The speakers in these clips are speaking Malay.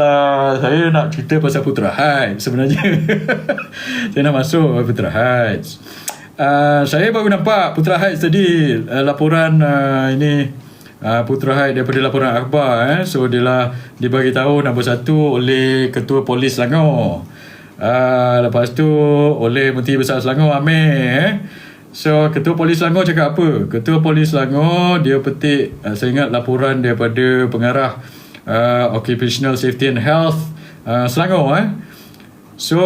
Uh, saya nak cerita pasal Putra Heights sebenarnya. saya nak masuk Putra Heights. Uh, saya baru nampak Putra Heights tadi uh, laporan uh, ini uh, Putra Heights daripada laporan akhbar eh. So dia lah dibagi tahu nombor satu oleh Ketua Polis Selangor. Uh, lepas tu oleh Menteri Besar Selangor Amir eh. So Ketua Polis Selangor cakap apa? Ketua Polis Selangor dia petik uh, saya ingat laporan daripada pengarah uh, Occupational Safety and Health. Uh, Selangor eh. So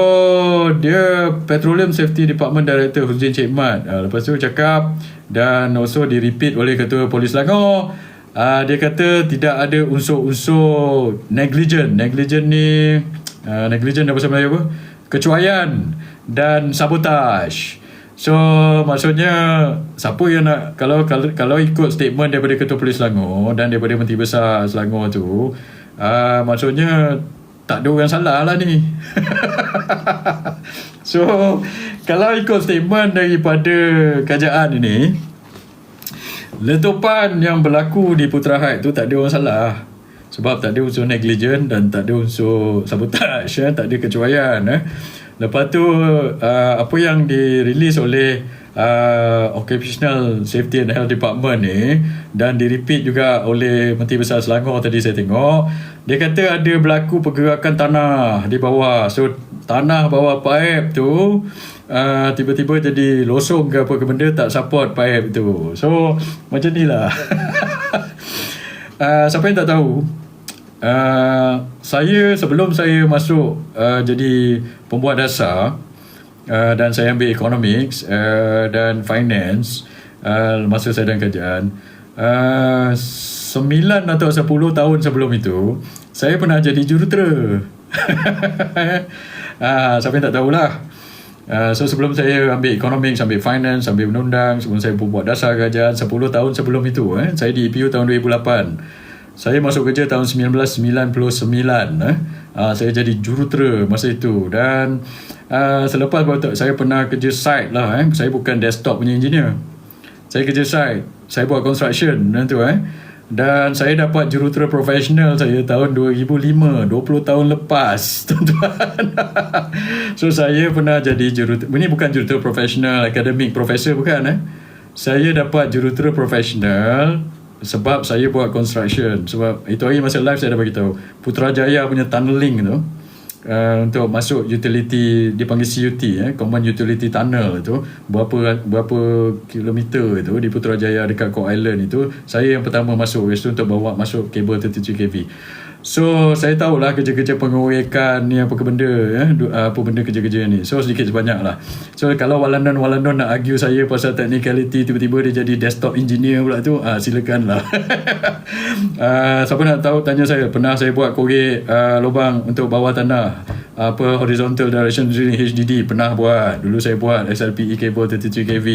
dia Petroleum Safety Department Director Husin Cik Mat. Uh, Lepas tu cakap Dan also di repeat oleh Ketua Polis Selangor. Uh, Dia kata tidak ada unsur-unsur negligent. Negligent ni uh, Negligent dalam bahasa Melayu apa? Kecuaian Dan sabotage So maksudnya siapa yang nak kalau kalau kalau ikut statement daripada Ketua Polis Selangor dan daripada Menteri Besar Selangor tu uh, maksudnya tak ada orang salah lah ni. so kalau ikut statement daripada kerajaan ini letupan yang berlaku di Putra Heights tu tak ada orang salah. Sebab tak ada unsur negligent dan tak ada unsur sabotage, eh? tak ada kecuaian. Eh? Lepas tu uh, apa yang dirilis oleh uh, Occupational Safety and Health Department ni dan di repeat juga oleh Menteri Besar Selangor tadi saya tengok dia kata ada berlaku pergerakan tanah di bawah. So tanah bawah pipe tu uh, tiba-tiba jadi losong ke apa ke benda tak support pipe tu. So macam ni lah. Uh, siapa yang tak tahu Uh, saya sebelum saya masuk uh, jadi pembuat dasar uh, dan saya ambil economics uh, dan finance uh, masa saya dalam kerajaan uh, 9 atau 10 tahun sebelum itu saya pernah jadi jurutera. Uh, siapa yang tak tahulah. Uh, so sebelum saya ambil economics ambil finance ambil undang sebelum saya pembuat dasar kerajaan 10 tahun sebelum itu eh, saya di EPU tahun 2008 saya masuk kerja tahun 1999 eh. Uh, saya jadi jurutera masa itu dan uh, selepas baru saya pernah kerja site lah eh. Saya bukan desktop punya engineer. Saya kerja site. Saya buat construction dan tu eh. Dan saya dapat jurutera profesional saya tahun 2005 20 tahun lepas tuan-tuan So saya pernah jadi jurutera Ini bukan jurutera profesional Academic professor bukan eh Saya dapat jurutera profesional sebab saya buat construction. Sebab itu hari masa live saya dah bagi tahu Putrajaya punya tunneling tu uh, untuk masuk utility dipanggil CUT eh common utility tunnel itu berapa berapa kilometer itu di Putrajaya dekat Cook Island itu saya yang pertama masuk itu untuk bawa masuk kabel 33 kV So saya tahulah kerja-kerja pengorekan ni apa ke benda ya apa benda kerja-kerja ni. So sedikit sebanyak lah. So kalau Walandon Walandon nak argue saya pasal technicality tiba-tiba dia jadi desktop engineer pula tu ah silakan lah. uh, siapa nak tahu tanya saya pernah saya buat korek uh, lubang untuk bawah tanah apa horizontal direction drilling HDD pernah buat. Dulu saya buat SLPE cable 33 kV.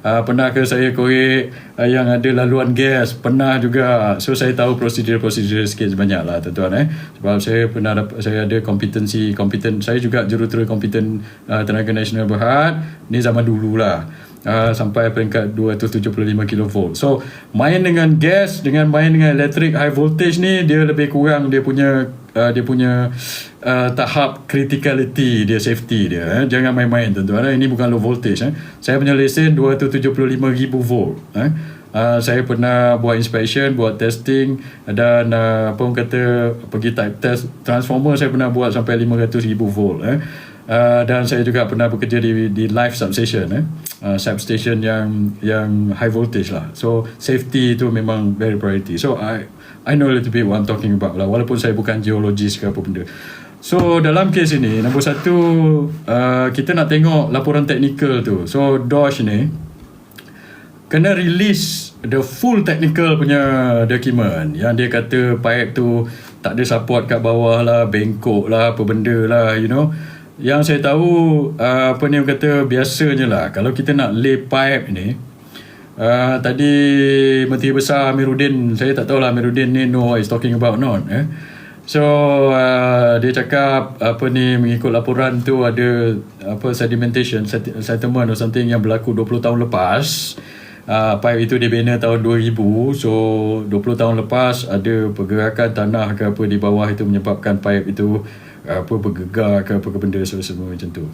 Uh, pernah ke saya korek uh, yang ada laluan gas? Pernah juga. So saya tahu prosedur-prosedur sikit sebanyak lah tuan-tuan eh. Sebab saya pernah saya ada kompetensi kompeten saya juga jurutera kompeten uh, tenaga nasional berhad. Ni zaman dulu lah uh, sampai peringkat 275 kV. So main dengan gas dengan main dengan elektrik high voltage ni dia lebih kurang dia punya uh, dia punya uh, tahap criticality dia safety dia eh. jangan main-main tuan-tuan eh. ini bukan low voltage eh. saya punya lesen 275,000 volt eh. Uh, saya pernah buat inspection, buat testing dan uh, apa orang kata pergi type test transformer saya pernah buat sampai 500,000 volt eh. Uh, dan saya juga pernah bekerja di di live substation eh. Uh, substation yang yang high voltage lah. So safety itu memang very priority. So I I know a little bit what I'm talking about lah walaupun saya bukan geologis ke apa benda. So dalam kes ini nombor satu uh, kita nak tengok laporan teknikal tu. So DOSH ni kena release the full technical punya document. Yang dia kata pipe tu tak ada support kat bawah lah bengkok lah apa benda lah you know yang saya tahu uh, apa ni kata biasanya lah. Kalau kita nak lay pipe ni uh, tadi Menteri Besar Amiruddin saya tak tahu lah Amiruddin ni know what is talking about not eh? so uh, dia cakap apa ni mengikut laporan tu ada apa sedimentation settlement or something yang berlaku 20 tahun lepas. Uh, pipe itu dibina tahun 2000 so 20 tahun lepas ada pergerakan tanah ke apa di bawah itu menyebabkan pipe itu apa bergegar ke apa ke benda semua macam tu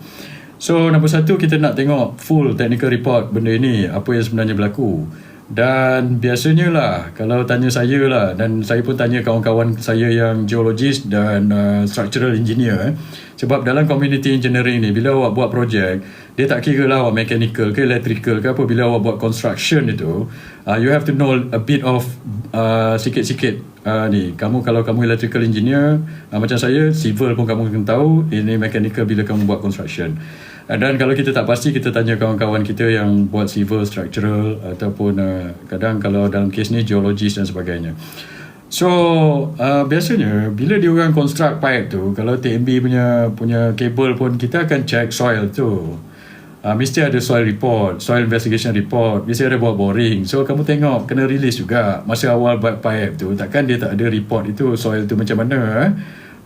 so nombor satu kita nak tengok full technical report benda ini apa yang sebenarnya berlaku dan biasanya lah kalau tanya saya lah dan saya pun tanya kawan-kawan saya yang geologis dan uh, structural engineer eh. sebab dalam community engineering ni bila awak buat projek dia tak kira lah awak mechanical ke electrical ke apa bila awak buat construction itu uh, you have to know a bit of uh, sikit-sikit uh, ni kamu kalau kamu electrical engineer uh, macam saya civil pun kamu kena tahu ini mechanical bila kamu buat construction. Dan kalau kita tak pasti kita tanya kawan-kawan kita yang buat civil structural ataupun uh, kadang kalau dalam kes ni geologis dan sebagainya. So uh, biasanya bila dia orang construct pipe tu kalau TMB punya punya kabel pun kita akan check soil tu uh, mesti ada soil report soil investigation report. Mesti ada buat boring. So kamu tengok kena release juga. Masa awal buat pipe tu takkan dia tak ada report itu soil tu macam mana eh?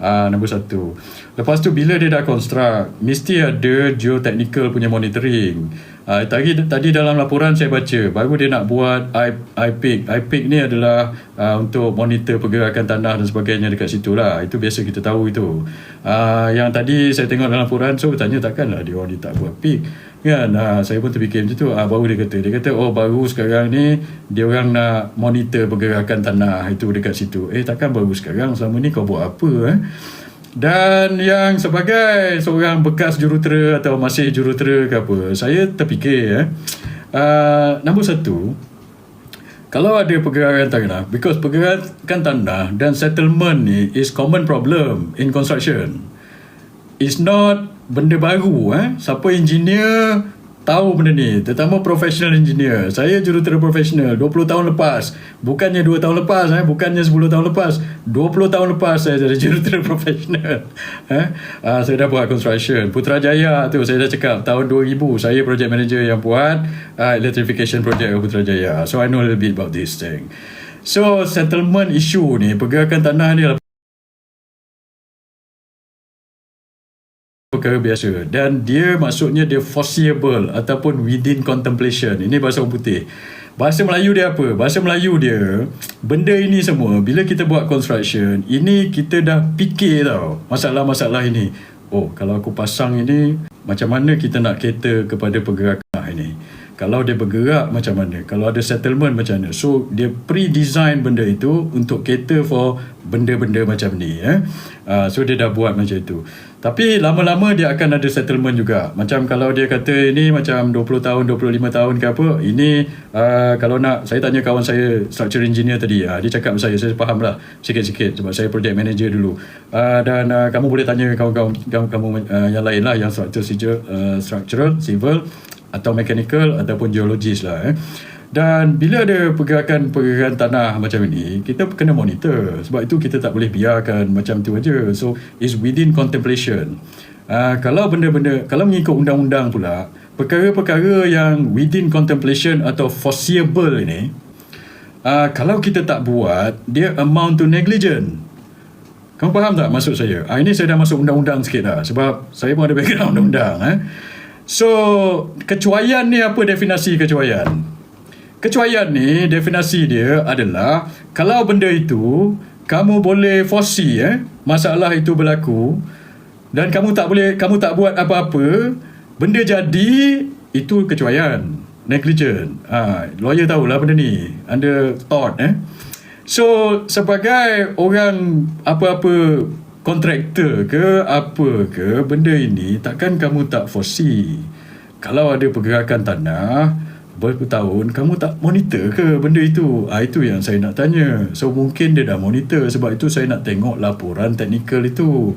Uh, nombor satu. Lepas tu bila dia dah construct Mesti ada geotechnical punya monitoring. Uh, tadi, tadi dalam laporan saya baca Baru dia nak buat IPIC IPIC ni adalah uh, Untuk monitor pergerakan tanah dan sebagainya Dekat situ lah. Itu biasa kita tahu itu. Uh, Yang tadi saya tengok dalam laporan So tanya takkanlah dia orang dia tak buat PIC kan ha, saya pun terfikir macam tu. Ha, baru dia kata. Dia kata oh baru sekarang ni dia orang nak monitor pergerakan tanah. Itu dekat situ. Eh takkan baru sekarang? Selama ni kau buat apa eh? Dan yang sebagai seorang bekas jurutera atau masih jurutera ke apa saya terfikir eh uh, nombor satu kalau ada pergerakan tanah because pergerakan tanah dan settlement ni is common problem in construction. It's not benda baru eh? Siapa engineer tahu benda ni. Terutama professional engineer. Saya jurutera profesional 20 tahun lepas. Bukannya 2 tahun lepas eh? Bukannya 10 tahun lepas. 20 tahun lepas saya jadi jurutera profesional eh? Uh, saya dah buat construction. Putrajaya tu saya dah cakap tahun 2000 saya project manager yang buat uh, electrification project Putrajaya. So i know a little bit about this thing. So settlement issue ni pergerakan tanah ni perkara biasa. Dan dia maksudnya dia foreseeable ataupun within contemplation. Ini bahasa orang putih. Bahasa Melayu dia apa? Bahasa Melayu dia benda ini semua bila kita buat construction ini kita dah fikir tau masalah-masalah ini. Oh kalau aku pasang ini macam mana kita nak cater kepada pergerakan ini kalau dia bergerak macam mana? Kalau ada settlement macam mana? So dia pre-design benda itu untuk cater for benda-benda macam ni eh? uh, so dia dah buat macam itu. Tapi lama-lama dia akan ada settlement juga. Macam kalau dia kata ini macam 20 tahun 25 tahun ke apa ini uh, kalau nak saya tanya kawan saya structure engineer tadi. Uh, dia cakap saya saya faham lah sikit-sikit sebab saya project manager dulu. Uh, dan uh, kamu boleh tanya kawan-kawan kamu uh, yang lain lah yang structure, uh, structural civil atau mechanical ataupun geologis lah eh. Dan bila ada pergerakan-pergerakan tanah macam ini, kita kena monitor. Sebab itu kita tak boleh biarkan macam tu aja. So, is within contemplation. Uh, kalau benda-benda, kalau mengikut undang-undang pula, perkara-perkara yang within contemplation atau foreseeable ini, uh, kalau kita tak buat, dia amount to negligent. Kamu faham tak maksud saya? Uh, ini saya dah masuk undang-undang sikit dah. Sebab saya pun ada background undang-undang. Eh. So, kecuaian ni apa definisi kecuaian? Kecuaian ni definisi dia adalah kalau benda itu kamu boleh foresee eh masalah itu berlaku dan kamu tak boleh kamu tak buat apa-apa, benda jadi itu kecuaian, negligent. Ha, lawyer tahulah benda ni. Under thought eh. So, sebagai orang apa-apa kontraktor ke apa ke benda ini takkan kamu tak foresee. Kalau ada pergerakan tanah bertahun kamu tak monitor ke benda itu? Ah itu yang saya nak tanya. So mungkin dia dah monitor. Sebab itu saya nak tengok laporan teknikal itu.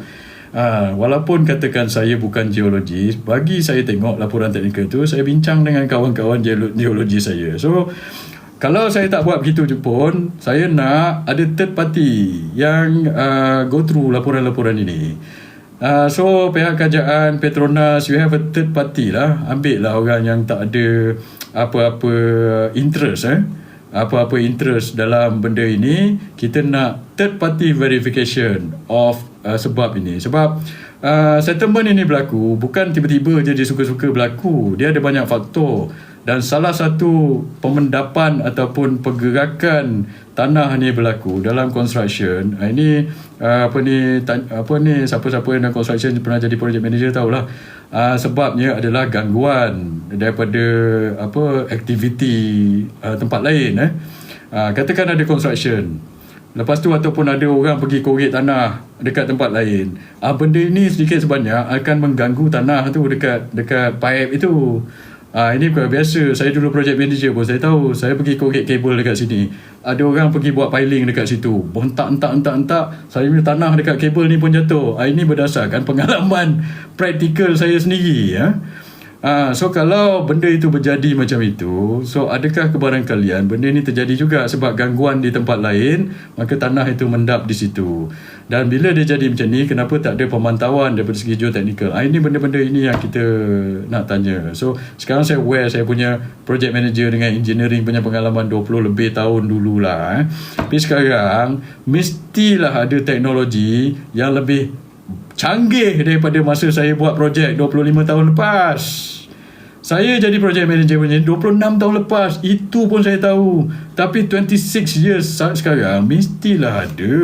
Ah walaupun katakan saya bukan geologis bagi saya tengok laporan teknikal itu saya bincang dengan kawan-kawan geologi saya. So kalau saya tak buat begitu pun saya nak ada third party yang uh, go through laporan-laporan ini. Uh, so pihak kerajaan Petronas you have a third party lah. Ambil lah orang yang tak ada apa-apa interest eh. Apa-apa interest dalam benda ini. Kita nak third party verification of uh, sebab ini. Sebab uh, settlement ini berlaku bukan tiba-tiba je dia suka-suka berlaku. Dia ada banyak faktor dan salah satu pemendapan ataupun pergerakan tanah ni berlaku dalam construction uh, ini uh, apa ni apa ni siapa-siapa yang dalam construction pernah jadi project manager tahulah. Uh, sebabnya adalah gangguan daripada apa aktiviti tempat lain eh. Katakan ada construction. Lepas tu ataupun ada orang pergi korek tanah dekat tempat lain. Uh, benda ini sedikit sebanyak akan mengganggu tanah tu dekat dekat pipe itu Ah ini bukan biasa. Saya dulu project manager pun saya tahu. Saya pergi korek kabel dekat sini. Ada orang pergi buat piling dekat situ. Bontak entak entak entak. Saya punya tanah dekat kabel ni pun jatuh. Ah ini berdasarkan pengalaman praktikal saya sendiri ya. Ah, so kalau benda itu berjadi macam itu, so adakah kebaran kalian benda ini terjadi juga sebab gangguan di tempat lain, maka tanah itu mendap di situ. Dan bila dia jadi macam ni, kenapa tak ada pemantauan daripada segi geoteknikal? Ah, ini benda-benda ini yang kita nak tanya. So sekarang saya aware saya punya project manager dengan engineering punya pengalaman 20 lebih tahun dululah. Eh. Tapi sekarang mestilah ada teknologi yang lebih canggih daripada masa saya buat projek 25 tahun lepas. Saya jadi project manager punya 26 tahun lepas. Itu pun saya tahu. Tapi 26 years sekarang mestilah ada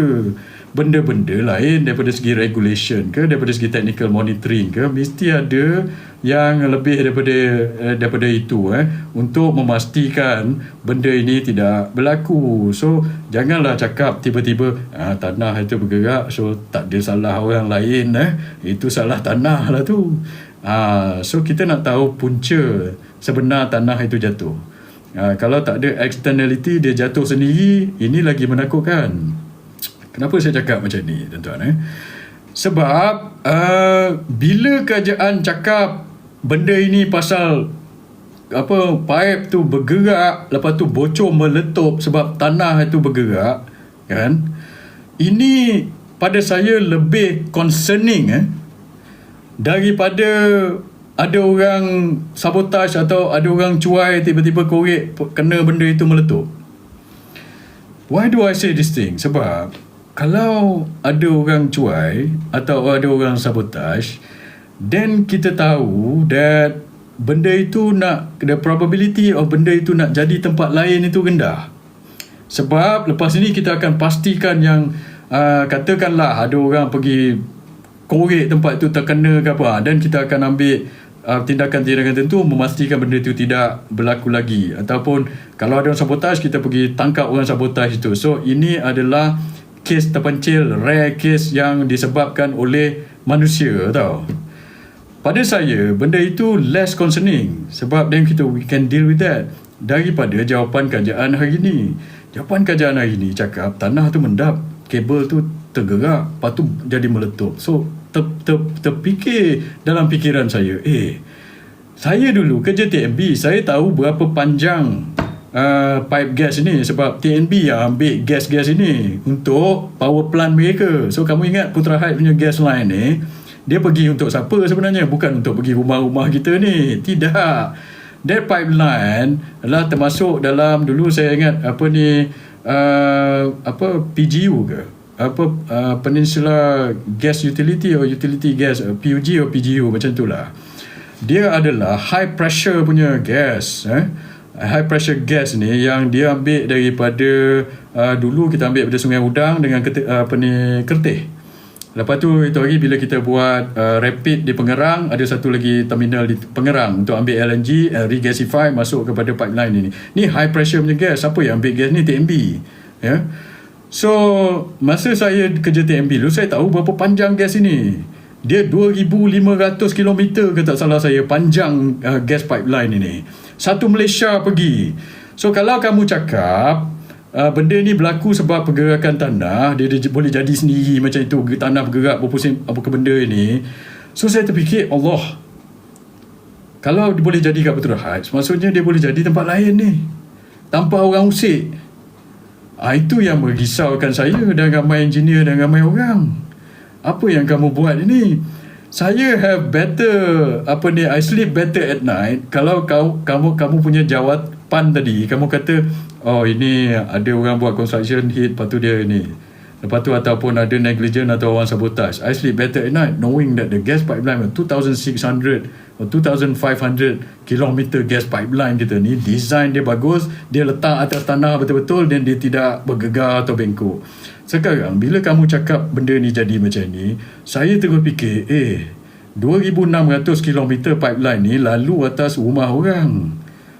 benda-benda lain daripada segi regulation ke daripada segi technical monitoring ke mesti ada yang lebih daripada eh, daripada itu eh. Untuk memastikan benda ini tidak berlaku. So janganlah cakap tiba-tiba ah, tanah itu bergerak so tak ada salah orang lain eh. Itu salah tanah lah tu. Ah, so kita nak tahu punca sebenar tanah itu jatuh. Ah, kalau tak ada externality dia jatuh sendiri ini lagi menakutkan. Kenapa saya cakap macam ni tuan-tuan eh? Sebab uh, bila kerajaan cakap benda ini pasal apa pipe tu bergerak lepas tu bocor meletup sebab tanah itu bergerak kan? Ini pada saya lebih concerning eh daripada ada orang sabotage atau ada orang cuai tiba-tiba korek kena benda itu meletup. Why do I say this thing? Sebab kalau ada orang cuai atau ada orang sabotage then kita tahu that benda itu nak the probability of benda itu nak jadi tempat lain itu rendah. Sebab lepas ini kita akan pastikan yang uh, katakanlah ada orang pergi korek tempat itu terkena ke apa dan kita akan ambil uh, tindakan-tindakan tentu memastikan benda itu tidak berlaku lagi. Ataupun kalau ada orang sabotaj kita pergi tangkap orang sabotaj itu. So ini adalah kes terpencil rare case yang disebabkan oleh manusia tau pada saya benda itu less concerning sebab then kita we can deal with that daripada jawapan kajian hari ini. Jawapan kajian hari ini cakap tanah tu mendap kabel tu tergerak lepas tu jadi meletup. So ter, ter, terfikir dalam fikiran saya eh saya dulu kerja TNB saya tahu berapa panjang uh, pipe gas ini sebab TNB yang ambil gas-gas ini untuk power plant mereka. So kamu ingat Putra Heights punya gas line ni dia pergi untuk siapa sebenarnya? Bukan untuk pergi rumah-rumah kita ni. Tidak. That pipeline adalah termasuk dalam dulu saya ingat apa ni uh, apa PGU ke? Apa uh, Peninsula Gas Utility or Utility Gas uh, PUG atau PGU macam itulah dia adalah high pressure punya gas eh? High pressure gas ni yang dia ambil daripada uh, dulu kita ambil daripada Sungai Udang dengan kete, uh, apa ni kertih Lepas tu itu hari bila kita buat uh, rapid di Pengerang ada satu lagi terminal di Pengerang untuk ambil LNG uh, regasify masuk kepada pipeline ini. Ni high pressure punya gas. Siapa yang ambil gas ni TMB. Ya. So masa saya kerja TMB dulu saya tahu berapa panjang gas ini. Dia 2500 km ke tak salah saya panjang uh, gas pipeline ini. Satu Malaysia pergi. So kalau kamu cakap uh, benda ni berlaku sebab pergerakan tanah dia, dia boleh jadi sendiri macam itu. Tanah bergerak berpusing apa ke benda ini so saya terfikir Allah kalau dia boleh jadi kat Betul Hajj maksudnya dia boleh jadi tempat lain ni. Tanpa orang usik. Ha, itu yang merisaukan saya dan ramai engineer dan ramai orang. Apa yang kamu buat ini saya have better apa ni I sleep better at night. Kalau kau kamu kamu punya jawapan tadi kamu kata oh ini ada orang buat construction hit lepas tu dia ni Lepas tu ataupun ada negligent atau orang sabotage. I sleep better at night knowing that the gas pipeline 2600 or 2500 kilometer gas pipeline kita ni design dia bagus, dia letak atas tanah betul-betul dan dia tidak bergegar atau bengkok. Sekarang bila kamu cakap benda ni jadi macam ni, saya terus fikir, eh 2600 kilometer pipeline ni lalu atas rumah orang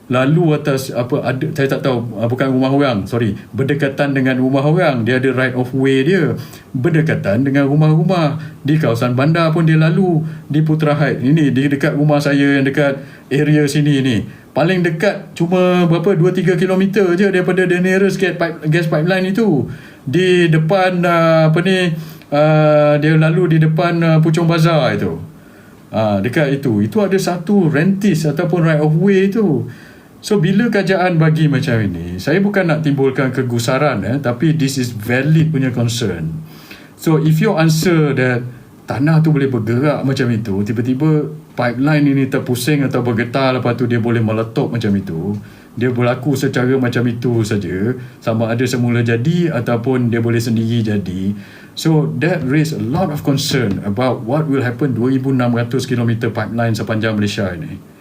lalu atas apa ada saya tak tahu ah, bukan rumah orang sorry. Berdekatan dengan rumah orang dia ada right of way dia. Berdekatan dengan rumah-rumah di kawasan bandar pun dia lalu di Putra Heights ini di dekat rumah saya yang dekat area sini ni. Paling dekat cuma berapa 2 3 km je daripada the nearest gas, pipe, gas pipeline itu. Di depan uh, apa ni uh, dia lalu di depan Puchong Bazar itu. Uh, dekat itu. Itu ada satu rentis ataupun right of way itu So bila kajian bagi macam ini, saya bukan nak timbulkan kegusaran eh, tapi this is valid punya concern. So if you answer that tanah tu boleh bergerak macam itu, tiba-tiba pipeline ini terpusing atau bergetar lepas tu dia boleh meletup macam itu, dia berlaku secara macam itu saja, sama ada semula jadi ataupun dia boleh sendiri jadi. So that raise a lot of concern about what will happen 2600 km pipeline sepanjang Malaysia ini.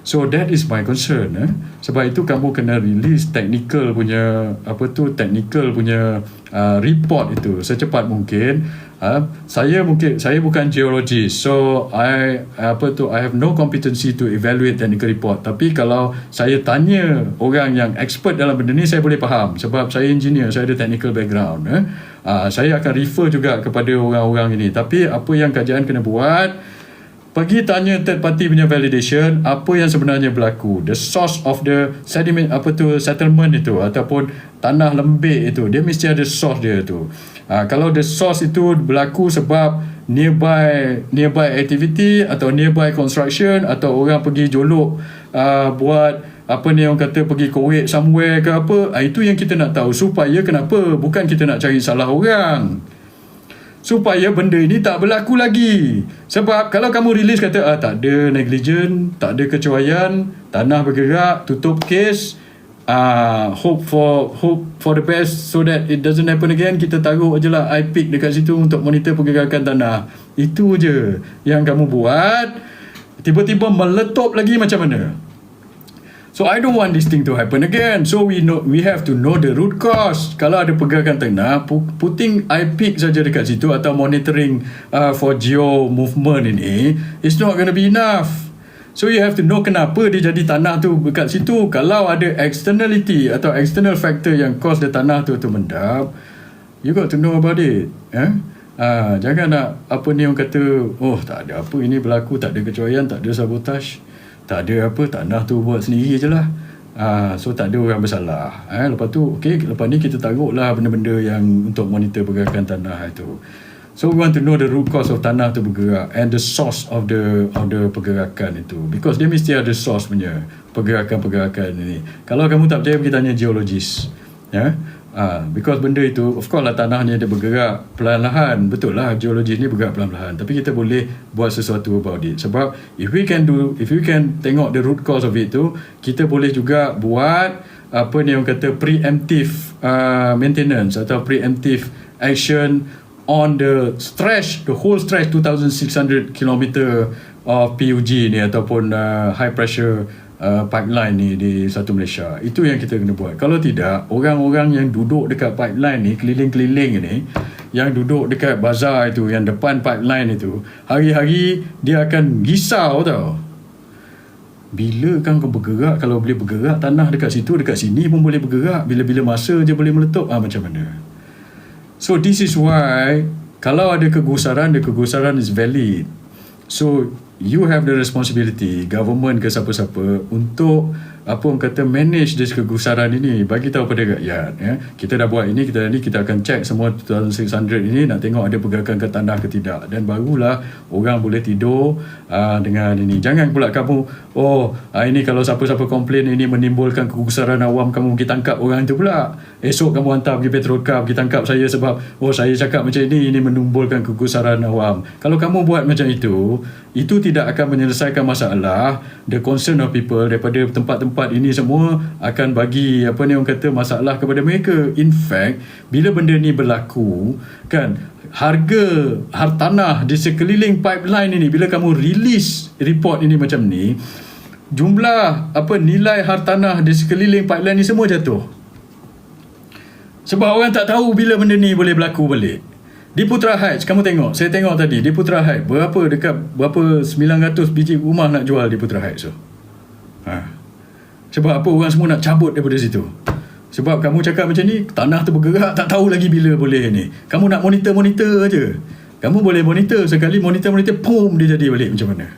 So that is my concern eh. Sebab itu kamu kena release technical punya apa tu technical punya uh, report itu secepat mungkin. Uh, saya mungkin saya bukan geologist so I apa tu I have no competency to evaluate technical report tapi kalau saya tanya orang yang expert dalam benda ni saya boleh faham sebab saya engineer saya ada technical background eh. Uh, saya akan refer juga kepada orang-orang ini tapi apa yang kajian kena buat pergi tanya third party punya validation apa yang sebenarnya berlaku. The source of the sediment apa tu settlement itu ataupun tanah lembik itu. Dia mesti ada source dia tu. Ha, kalau the source itu berlaku sebab nearby nearby activity atau nearby construction atau orang pergi jolok uh, buat apa ni orang kata pergi Kuwait somewhere ke apa ha, itu yang kita nak tahu. Supaya kenapa? Bukan kita nak cari salah orang supaya benda ini tak berlaku lagi. Sebab kalau kamu rilis kata ah, tak ada negligent, tak ada kecuaian, tanah bergerak, tutup kes, ah, hope for hope for the best so that it doesn't happen again, kita taruh je lah iPic dekat situ untuk monitor pergerakan tanah. Itu je yang kamu buat. Tiba-tiba meletup lagi macam mana? So I don't want this thing to happen again. So we know we have to know the root cause. Kalau ada pergerakan tanah, putting iPic saja dekat situ atau monitoring uh, for geo movement ini, it's not going to be enough. So you have to know kenapa dia jadi tanah tu dekat situ. Kalau ada externality atau external factor yang cause the tanah tu tu mendap, you got to know about it. Eh? Ah, jangan nak apa ni orang kata, oh tak ada apa ini berlaku, tak ada kecuaian, tak ada sabotage tak ada apa tanah tu buat sendiri je lah. Uh, so tak ada orang bersalah. Eh, lepas tu okay, lepas ni kita taruh lah benda-benda yang untuk monitor pergerakan tanah itu. So we want to know the root cause of tanah tu bergerak and the source of the of the pergerakan itu. Because dia mesti ada source punya pergerakan-pergerakan ini. Kalau kamu tak percaya pergi tanya geologis. Ya? yeah? Ah, because benda itu of course lah tanahnya dia bergerak perlahan-lahan. Betul lah geologi ni bergerak perlahan-lahan. Tapi kita boleh buat sesuatu about it. Sebab if we can do if we can tengok the root cause of it tu kita boleh juga buat apa ni yang kata preemptive uh, maintenance atau preemptive action on the stretch the whole stretch 2600 km of PUG ni ataupun uh, high pressure uh, pipeline ni di satu Malaysia. Itu yang kita kena buat. Kalau tidak, orang-orang yang duduk dekat pipeline ni, keliling-keliling ni, yang duduk dekat bazar itu, yang depan pipeline itu, hari-hari dia akan risau tau. Bila kan kau bergerak, kalau boleh bergerak tanah dekat situ, dekat sini pun boleh bergerak. Bila-bila masa je boleh meletup. Ah, macam mana? So this is why, kalau ada kegusaran, the kegusaran is valid. So you have the responsibility government ke siapa-siapa untuk apa orang kata manage this kegusaran ini? Bagi tahu pada rakyat ya. Kita dah buat ini kita ni kita akan check semua 2600 ini nak tengok ada pergerakan ke tanah ke tidak. Dan barulah orang boleh tidur uh, dengan ini. Jangan pula kamu oh uh, ini kalau siapa-siapa komplain ini menimbulkan kegusaran awam kamu pergi tangkap orang itu pula. Esok kamu hantar pergi petrolkar pergi tangkap saya sebab oh saya cakap macam ini ini menimbulkan kegusaran awam. Kalau kamu buat macam itu itu tidak akan menyelesaikan masalah the concern of people daripada tempat-tempat tempat ini semua akan bagi apa ni orang kata masalah kepada mereka. In fact bila benda ni berlaku kan harga hartanah di sekeliling pipeline ini bila kamu release report ini macam ni jumlah apa nilai hartanah di sekeliling pipeline ni semua jatuh. Sebab orang tak tahu bila benda ni boleh berlaku balik. Di Putra Heights kamu tengok saya tengok tadi di Putra Heights berapa dekat berapa 900 biji rumah nak jual di Putra Heights tu? ha. Sebab apa orang semua nak cabut daripada situ sebab kamu cakap macam ni tanah tu bergerak tak tahu lagi bila boleh ni kamu nak monitor-monitor aja kamu boleh monitor sekali monitor-monitor pum dia jadi balik macam mana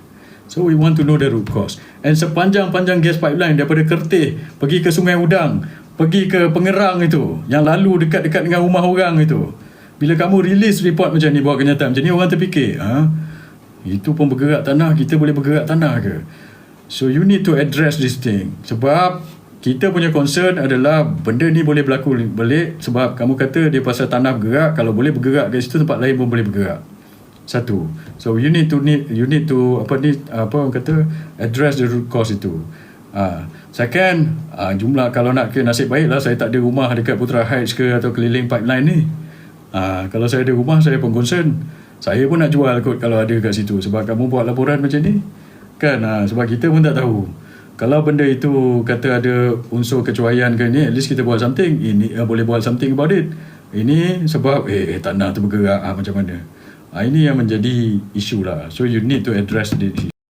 So we want to know the root cause. And sepanjang-panjang gas pipeline daripada Kertih pergi ke Sungai Udang, pergi ke Pengerang itu, yang lalu dekat-dekat dengan rumah orang itu. Bila kamu release report macam ni buat kenyataan macam ni orang terfikir, ha? Itu pun bergerak tanah, kita boleh bergerak tanah ke? So you need to address this thing. Sebab kita punya concern adalah benda ni boleh berlaku balik sebab kamu kata dia pasal tanah bergerak, kalau boleh bergerak ke situ tempat lain pun boleh bergerak. Satu. So you need to need you need to apa ni apa orang kata address the root cause itu. Uh, second, uh, jumlah kalau nak ke nasib baiklah saya tak ada rumah dekat Putra Heights ke atau keliling pipeline ni. Uh, kalau saya ada rumah saya pun concern. Saya pun nak jual kot kalau ada kat situ sebab kamu buat laporan macam ni. Kan uh, sebab kita pun tak tahu. Kalau benda itu kata ada unsur kecuaian ke ni, at least kita buat something. Ini uh, boleh buat something about it. Ini sebab eh, eh tanah tu bergerak ah, macam mana. Ha, ini yang menjadi isu lah. So you need to address this.